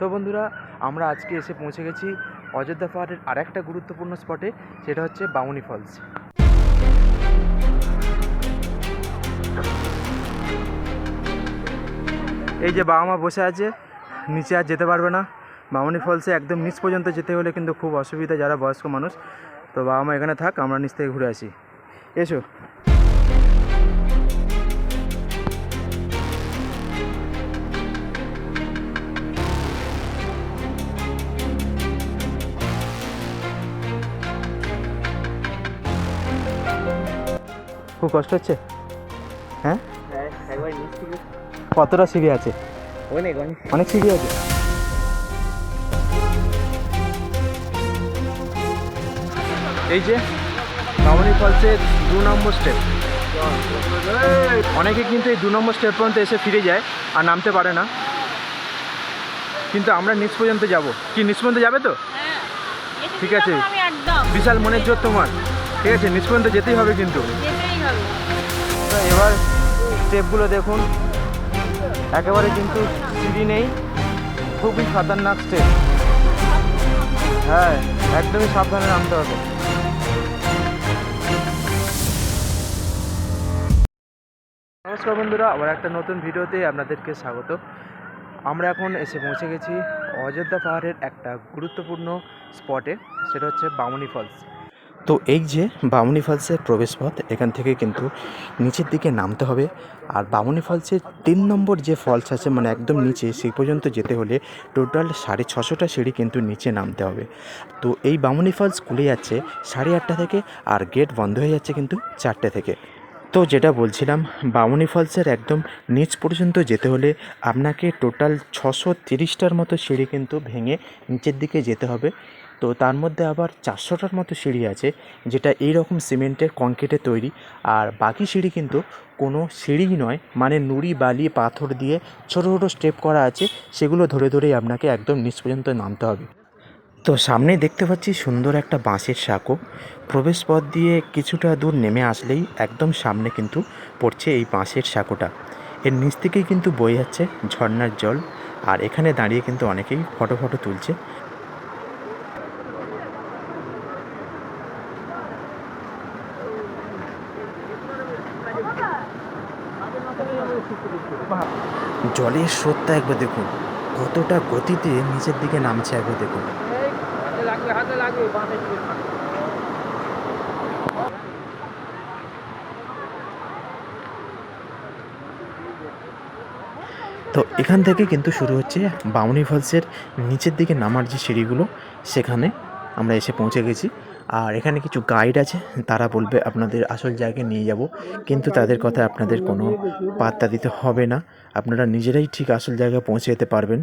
তো বন্ধুরা, আমরা আজকে এসে পৌঁছে গেছি অযোধ্যা পাহাড়ের আরেকটা গুরুত্বপূর্ণ স্পটে সেটা হচ্ছে বামুনি ফলস এই যে বাবা মা বসে আছে, নিচে আর যেতে পারবে না। বামুনি ফলসে একদম নিচ পর্যন্ত যেতে হলে কিন্তু খুব অসুবিধা, যারা বয়স্ক মানুষ। তো বাবা মা এখানে থাক, আমরা নিচ থেকে ঘুরে আসি। এসো। খুব কষ্ট হচ্ছে? হ্যাঁ? থেকে কতটা সিঁড়ি আছে? অনেক সিঁড়ি আছে। এই যে বামনি ফলসের দু নম্বর স্টেপ অনেকে কিন্তু এই দু নম্বর স্টেপ পর্যন্ত এসে ফিরে যায় আর নামতে পারে না। কিন্তু আমরা নিচ পর্যন্ত যাব। কি নিচ পর্যন্ত যাবে তো? ঠিক আছে। বিশাল মনের জোর তোমার। ঠিক আছে নিচ পর্যন্ত যেতেই হবে কিন্তু। এবার স্টেপগুলো দেখুন। একেবারে কিন্তু সিঁড়ি নেই। খুবই খতরনাক স্টেপ হ্যাঁ একদমই সাবধানে নামতে হবে। নমস্কার বন্ধুরা আবার একটা নতুন ভিডিওতে আপনাদেরকে স্বাগত। আমরা এখন এসে পৌঁছে গেছি অযোধ্যা পাহাড়ের একটা গুরুত্বপূর্ণ স্পটে সেটা হচ্ছে বামনি ফলস তো এই যে বামুনি ফলসের প্রবেশপথ, এখান থেকে কিন্তু নিচের দিকে নামতে হবে। আর বামুনি ফলসের তিন নম্বর যে ফলস আছে মানে একদম নিচে, সেই পর্যন্ত যেতে হলে টোটাল সাড়ে ছশোটা সিঁড়ি কিন্তু নিচে নামতে হবে। তো এই বামুনি ফলস খুলে যাচ্ছে সাড়ে আটটা থেকে, আর গেট বন্ধ হয়ে যাচ্ছে কিন্তু চারটে থেকে। তো যেটা বলছিলাম, বামুনি ফলসের একদম নিচ পর্যন্ত যেতে হলে আপনাকে টোটাল ছশো তিরিশটার মতো সিঁড়ি কিন্তু ভেঙে নিচের দিকে যেতে হবে। তো তার মধ্যে আবার চারশোটার মতো সিঁড়ি আছে, যেটা এই রকম সিমেন্টের কংক্রিটের তৈরি। আর বাকি সিঁড়ি কিন্তু কোনো সিঁড়িই নয় মানে নুড়ি, বালি, পাথর দিয়ে ছোটো ছোটো স্টেপ করা আছে, সেগুলো ধরে ধরেই আপনাকে একদম নিচ পর্যন্ত নামতে হবে। তো সামনে দেখতে পাচ্ছি সুন্দর একটা বাঁশের সাঁকো। প্রবেশপথ দিয়ে কিছুটা দূর নেমে আসলেই একদম সামনে কিন্তু পড়ছে এই বাঁশের সাঁকোটা। এর নিচ থেকেই কিন্তু বয়ে যাচ্ছে ঝর্ণার জল, আর এখানে দাঁড়িয়ে কিন্তু অনেকেই ফটো ফটো তুলছে। জলের স্রোতটা একবার দেখুন। কতটা গতিতে নিচের দিকে নামছে একবার দেখুন। তো এখান থেকে কিন্তু শুরু হচ্ছে বামুনি ফলসের নিচের দিকে নামার যে সিঁড়িগুলো, সেখানে আমরা এসে পৌঁছে গেছি। আর এখানে কিছু গাইড আছে, তারা বলবে আপনাদের আসল জায়গায় নিয়ে যাব, কিন্তু তাদের কথা আপনাদের কোনো পাত্তা দিতে হবে না। আপনারা নিজেরাই ঠিক আসল জায়গায় পৌঁছে যেতে পারবেন।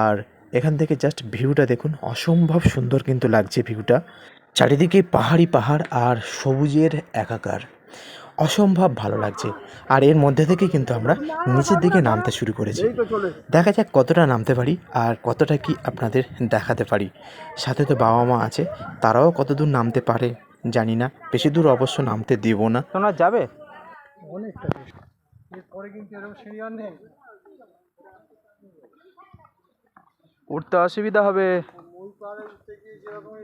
আর এখান থেকে জাস্ট ভিউটা দেখুন, অসম্ভব সুন্দর কিন্তু লাগছে ভিউটা চারিদিকে পাহাড়ি পাহাড় আর সবুজের একাকার। অসম্ভব ভালো লাগছে। আর এর মধ্যে থেকে কিন্তু আমরা নিচের দিকে নামতে শুরু করেছি। দেখা যাক কতটা নামতে পারি আর কতটা কি আপনাদের দেখাতে পারি। সাথে তো বাবা মা আছে তারাও কতদূর নামতে পারে জানি না। বেশি দূর অবশ্য নামতে দেব না। তোমরা যাবে? অনেকটা কিন্তু এরকম সিঁড়ি আর নেই। উঠতে অসুবিধা হবে। যেরকম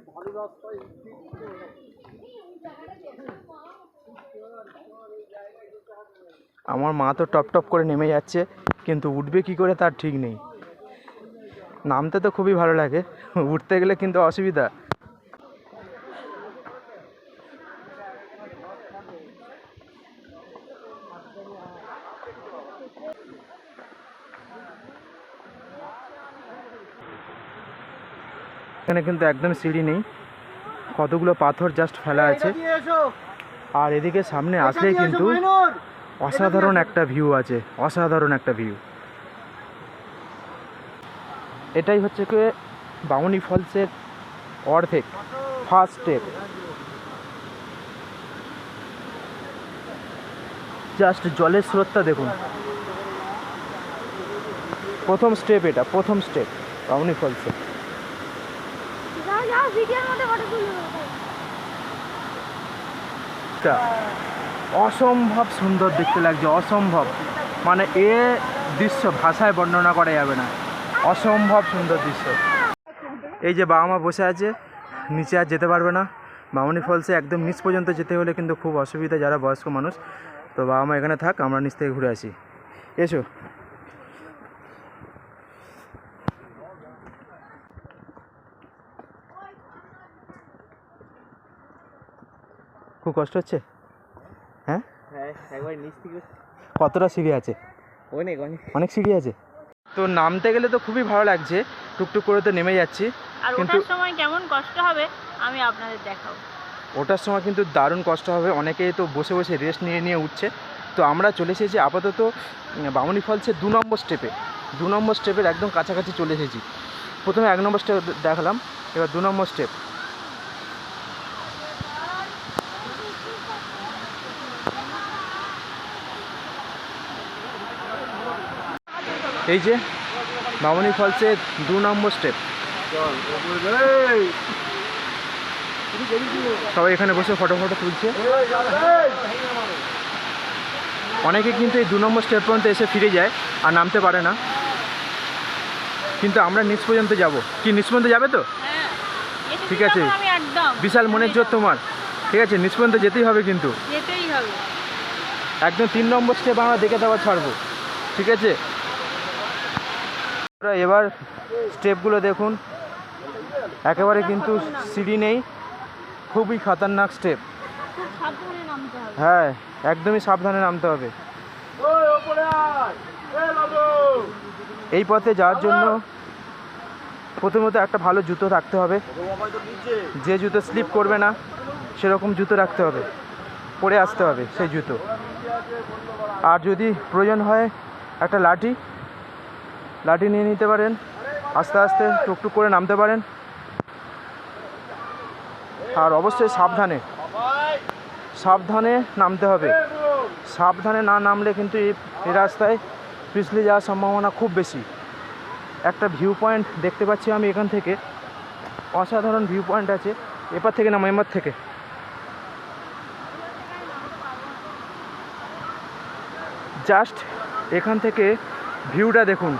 আমার মা তো টপ টপ করে নেমে যাচ্ছে, কিন্তু উঠবে কি করে তার ঠিক নেই। নামতে তো খুবই ভালো লাগে, উঠতে গেলে কিন্তু অসুবিধা। এখানে কিন্তু একদম সিঁড়ি নেই, কতগুলো পাথর জাস্ট ফেলা আছে। আর এদিকে সামনে আসলেই কিন্তু অসাধারণ একটা ভিউ আছে অসাধারণ একটা ভিউ এটাই হচ্ছে কি বামুনি ফলসের অর্ধেক ফার্স্ট স্টেপ জাস্ট জলের স্রোতটা দেখুন। প্রথম স্টেপ এটা প্রথম স্টেপ বামুনি ফলসের। যাও যাও ভিডিওর মধ্যে ফটো তুলো টা অসম্ভব সুন্দর দেখতে লাগছে, অসম্ভব। মানে এ দৃশ্য ভাষায় বর্ণনা করা যাবে না। অসম্ভব সুন্দর দৃশ্য। এই যে বাবা মা বসে আছে, নিচে আর যেতে পারবে না। মামনি ফলসে একদম নিচ পর্যন্ত যেতে হলে কিন্তু খুব অসুবিধা, যারা বয়স্ক মানুষ। তো বাবা মা এখানে থাক, আমরা নিচ থেকে ঘুরে আসি। এসো। খুব কষ্ট হচ্ছে? হ্যাঁ? হ্যাঁ একবার কতটা সিঁড়ি আছে? অনেক অনেক। অনেক সিঁড়ি আছে? তো নামতে গেলে তো খুবই ভালো লাগছে টুকটুক করে তো নেমে যাচ্ছি আর কিন্তু- ওঠার সময় কেমন কষ্ট হবে আমি আপনাদের দেখাবো। ওটার সময় কিন্তু দারুণ কষ্ট হবে অনেকেই তো বসে বসে রেস্ট নিয়ে নিয়ে উঠছে। তো আমরা চলে এসেছি আপাতত বামুনি ফলসের দু নম্বর স্টেপে দু নম্বর স্টেপের একদম কাছাকাছি চলে এসেছি। প্রথমে এক নম্বর স্টেপ দেখালাম এবার দু নম্বর স্টেপ এই যে বামুনি ফলসের দু নম্বর স্টেপ সবাই এখানে বসে ফটো ফটো তুলছে। অনেকে কিন্তু এই দু নম্বর স্টেপ পর্যন্ত এসে ফিরে যায় আর নামতে পারে না। কিন্তু আমরা নিচ পর্যন্ত যাব। কি নিচ পর্যন্ত যাবে তো? ঠিক আছে। বিশাল মনের জোর তোমার। ঠিক আছে নিচ পর্যন্ত যেতেই হবে কিন্তু। একদম তিন নম্বর স্টেপ আমরা দেখে দেওয়া ছাড়বো। ঠিক আছে? আমরা এবার স্টেপগুলো দেখুন। একেবারে কিন্তু সিঁড়ি নেই। খুবই খতরনাক স্টেপ। হ্যাঁ একদমই সাবধানে নামতে হবে। এই পথে যাওয়ার জন্য প্রথমত একটা ভালো জুতো রাখতে হবে। যে জুতো স্লিপ করবে না, সেরকম জুতো রাখতে হবে। পরে আসতে হবে সেই জুতো। আর যদি প্রয়োজন হয়, একটা লাঠি লাঠি নিয়ে নিতে পারেন। আস্তে আস্তে টুকটুক করে নামতে পারেন। আর অবশ্যই সাবধানে সাবধানে নামতে হবে। সাবধানে না নামলে কিন্তু এই রাস্তায় পিছলে যাওয়ার সম্ভাবনা খুব বেশি। একটা ভিউ পয়েন্ট দেখতে পাচ্ছি আমি এখান থেকে। অসাধারণ ভিউ পয়েন্ট আছে। এপার থেকে না মেম্বার থেকে। জাস্ট এখান থেকে ভিউটা দেখুন।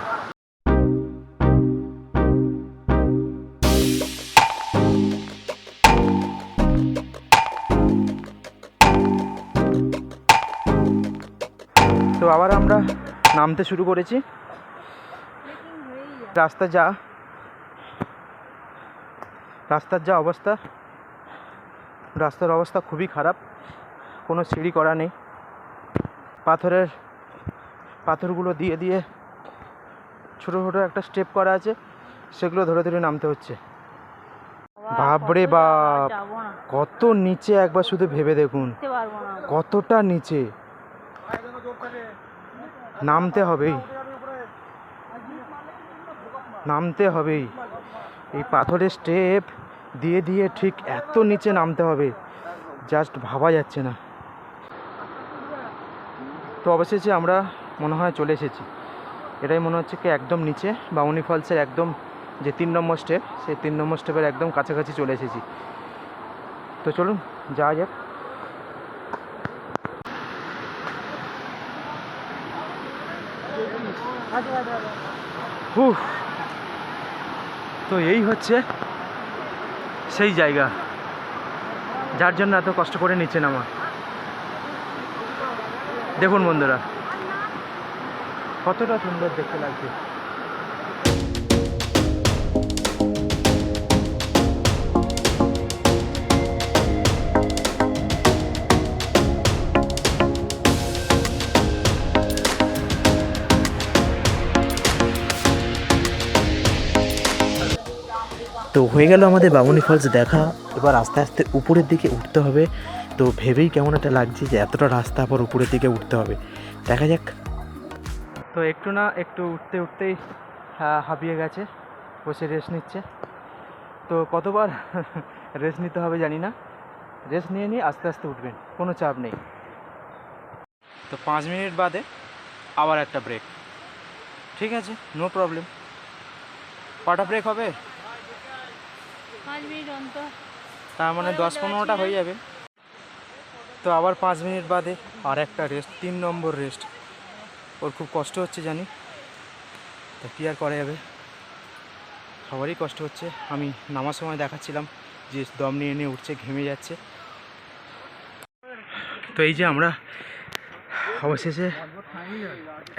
তো আবার আমরা নামতে শুরু করেছি। রাস্তা যা। রাস্তার যা অবস্থা। রাস্তার অবস্থা খুবই খারাপ। কোনো সিঁড়ি করা নেই। পাথরের পাথরগুলো দিয়ে দিয়ে ছোটো ছোটো একটা স্টেপ করা আছে। সেগুলো ধরে ধরে নামতে হচ্ছে। বাপরে বাপ। কত নিচে একবার শুধু ভেবে দেখুন। কতটা নিচে। নামতে হবেই। নামতে হবেই। এই পাথরের স্টেপ দিয়ে দিয়ে ঠিক এত নিচে নামতে হবে, জাস্ট ভাবা যাচ্ছে না। তো অবশেষে আমরা মনে হয় চলে এসেছি। এটাই মনে হচ্ছে কি একদম নিচে, বাউনি ফলসের একদম যে তিন নম্বর স্টেপ, সেই তিন নম্বর স্টেপের একদম কাছাকাছি চলে এসেছি। তো চলুন, যাওয়া যাক। তো এই হচ্ছে সেই জায়গা। যার জন্য এত কষ্ট করে নিচ্ছেন আমার। দেখুন বন্ধুরা, কতটা সুন্দর দেখতে লাগছে। তো হয়ে গেল আমাদের বামুনি ফলস দেখা। এবার আস্তে আস্তে উপরের দিকে উঠতে হবে। তো ভেবেই কেমন একটা লাগছে যে এতটা রাস্তা আবার উপরের দিকে উঠতে হবে। দেখা যাক। তো একটু না, একটু উঠতে উঠতেই হাঁপিয়ে গেছে। বসে রেস্ট নিচ্ছে। তো কতবার রেস্ট নিতে হবে জানি না। রেস্ট নিয়ে নিয়ে আস্তে আস্তে উঠবেন। কোনো চাপ নেই। তো পাঁচ মিনিট বাদে আবার একটা ব্রেক ঠিক আছে নো প্রবলেম কটা ব্রেক হবে? তার মানে দশ পনেরোটা হয়ে যাবে। তো আবার পাঁচ মিনিট বাদে আর একটা রেস্ট তিন নম্বর রেস্ট ওর খুব কষ্ট হচ্ছে জানি। তো কী আর করা যাবে? সবারই কষ্ট হচ্ছে। আমি নামার সময় দেখাচ্ছিলাম যে দম নিয়ে নিয়ে উঠছে ঘেমে যাচ্ছে। তো এই যে আমরা অবশেষে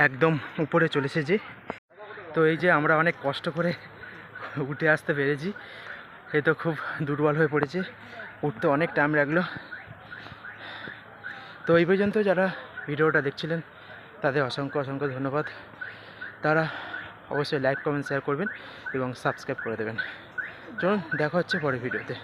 একদম উপরে চলে এসেছি। তো এই যে আমরা অনেক কষ্ট করে উঠে আসতে পেরেছি। এই তো খুব দুর্বল হয়ে পড়েছে। উঠতে অনেক টাইম লাগল। তো এই পর্যন্ত যারা ভিডিওটা দেখছিলেন, তাদের অসংখ্য অসংখ্য ধন্যবাদ। তারা অবশ্যই লাইক কমেন্ট শেয়ার করবেন এবং সাবস্ক্রাইব করে দেবেন। চলুন, দেখা হচ্ছে পরের ভিডিওতে।